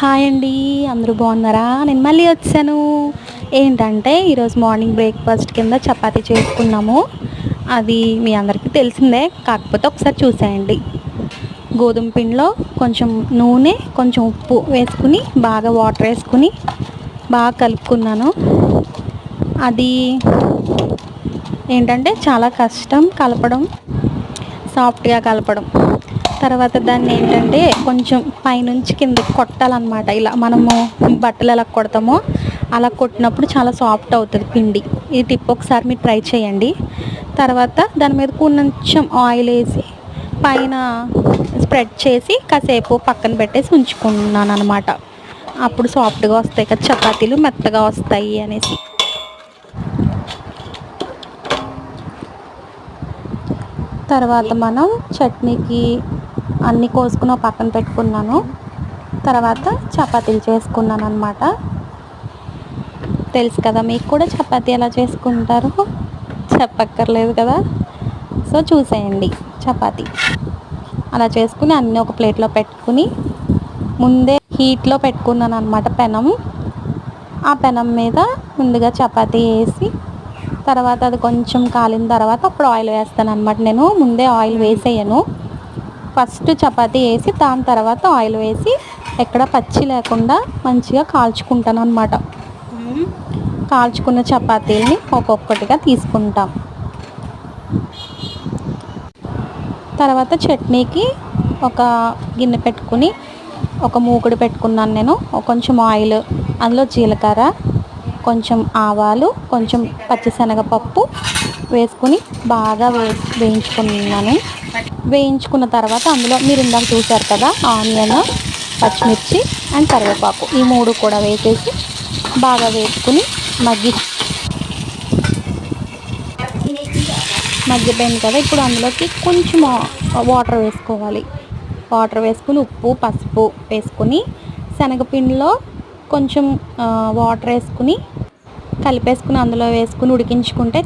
Hi అండి అందరూ బాగున్నారా? నేను మళ్ళీ వచ్చాను. ఏంటంటే ఈరోజు మార్నింగ్ బ్రేక్ఫాస్ట్ కింద చపాతీ చేసుకున్నాము. అది మీ అందరికీ తెలిసిందే కాకపోతే ఒకసారి చూసేయండి. గోధుమ పిండిలో కొంచెం నూనె కొంచెం ఉప్పు వేసుకుని బాగా వాటర్ వేసుకుని బాగా కలుపుకున్నాను. అది ఏంటంటే చాలా కష్టం కలపడం సాఫ్ట్గా కలపడం. తర్వాత దాన్ని ఏంటంటే కొంచెం పైనుంచి కిందకి కొట్టాలన్నమాట. ఇలా మనము బట్టలు ఎలా కొడతామో అలా కొట్టినప్పుడు చాలా సాఫ్ట్ అవుతుంది పిండి. ఈ టిప్ ఒకసారి మీరు ట్రై చేయండి. తర్వాత దాని మీద కొంచెం ఆయిల్ వేసి పైన స్ప్రెడ్ చేసి కాసేపు పక్కన పెట్టేసి ఉంచుకున్నాను అనమాట అప్పుడు సాఫ్ట్గా వస్తాయి కదా చపాతీలు మెత్తగా వస్తాయి అనేసి. తర్వాత మనం చట్నీకి అన్నీ కోసుకుని ఒక పక్కన పెట్టుకున్నాను. తర్వాత చపాతీలు చేసుకున్నాను అనమాట తెలుసు కదా మీకు కూడా చపాతీ ఎలా చేసుకుంటారు? చెప్పక్కర్లేదు కదా? సో చూసేయండి చపాతీ. అలా చేసుకుని అన్నీ ఒక ప్లేట్లో పెట్టుకుని ముందే హీట్లో పెట్టుకున్నాను అనమాట పెనం. ఆ పెనం మీద ముందుగా చపాతీ వేసి తర్వాత అది కొంచెం కాలిన తర్వాత అప్పుడు ఆయిల్ వేస్తాను అనమాట నేను ముందే ఆయిల్ వేసేయను. ఫస్ట్ చపాతీ వేసి దాని తర్వాత ఆయిల్ వేసి ఎక్కడ పచ్చి లేకుండా మంచిగా కాల్చుకుంటాను అనమాట కాల్చుకున్న చపాతీని ఒక్కొక్కటిగా తీసుకుంటాం. తర్వాత చట్నీకి ఒక గిన్నె పెట్టుకుని ఒక మూకుడు పెట్టుకున్నాను నేను. కొంచెం ఆయిల్ అందులో జీలకర్ర కొంచెం ఆవాలు కొంచెం పచ్చిశనగపప్పు వేసుకుని బాగా వే వేయించుకున్నాను. వేయించుకున్న తర్వాత అందులో మీరు ఇందాక చూశారు కదా ఆనియన్ పచ్చిమిర్చి అండ్ కరివేపాకు. ఈ మూడు కూడా వేసేసి బాగా వేసుకుని మగ్గి మగ్గిపోయింది కదా. ఇప్పుడు అందులోకి కొంచెం వాటర్ వేసుకోవాలి. వాటర్ వేసుకుని ఉప్పు పసుపు వేసుకుని శనగపిండిలో కొంచెం వాటర్ వేసుకుని కలిపేసుకుని అందులో వేసుకుని ఉడికించుకుంటే